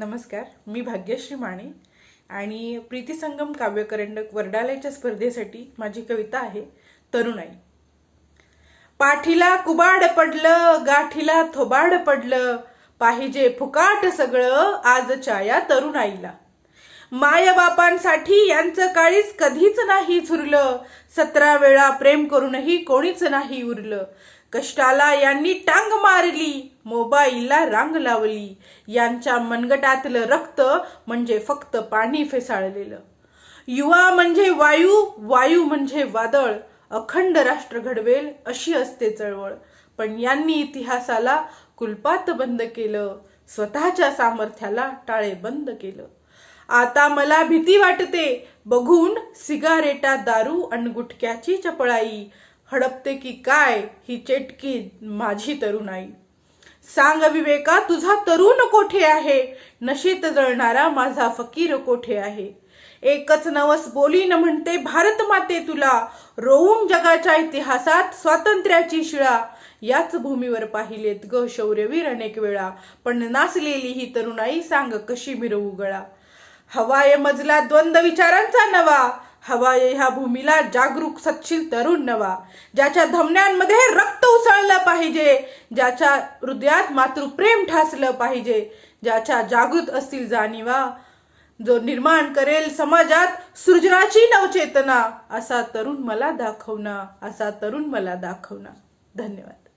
नमस्कार मी भाग्यश्री माने आणि प्रीतीसंगम काव्यकरंडक वर्डालयाच्या स्पर्धेसाठी माझी कविता आहे तरुणाई. पाठीला कुबाड पडलं गाठीला थोबाड पडलं पाहिजे फुकाट सगळं आजच्या या तरुणाईला. मायबापांसाठी यांचं काळीच कधीच नाही झुरलं. सतरा वेळा प्रेम करूनही कोणीच नाही उरलं. कष्टाला यांनी टांग मारली मोबाईलला रांग लावली. यांच्या मनगटातलं रक्त म्हणजे फक्त पाणी फेसाळलेलं. युवा म्हणजे वायू वायू म्हणजे वादळ. अखंड राष्ट्र घडवेल अशी असते चळवळ. पण यांनी इतिहासाला कुलपात बंद केलं. स्वतःच्या सामर्थ्याला टाळे बंद केलं. आता मला भीती वाटते. बघून सिगारेटा दारू आणि गुटक्याची चपळाई. हडपते की काय ही चेटकी माझी तरुणाई. सांग विवेका तुझा तरुण कोठे आहे? नशेत जळणारा माझा फकीर कोठे आहे? एकच नवस बोली न म्हणते भारत माते तुला. रोवून जगाच्या इतिहासात स्वातंत्र्याची शिळा. याच भूमीवर पाहिलेत ग शौर्यवीर अनेक वेळा. पण नाचलेली ही तरुणाई सांग कशी मिरवू गळा? हवाय मजला द्वंद्व विचारांचा नवा. हवाय ह्या भूमीला जागरूक सच्छील तरुण नवा. ज्याच्या धमन्यांमध्ये रक्त उसळलं पाहिजे ज्याच्या हृदयात मातृप्रेम ठासलं पाहिजे ज्याच्या जागृत असतील जाणीवा. जो निर्माण करेल समाजात सृजनाची नवचेतना असा तरुण मला दाखवना असा तरुण मला दाखवना. धन्यवाद.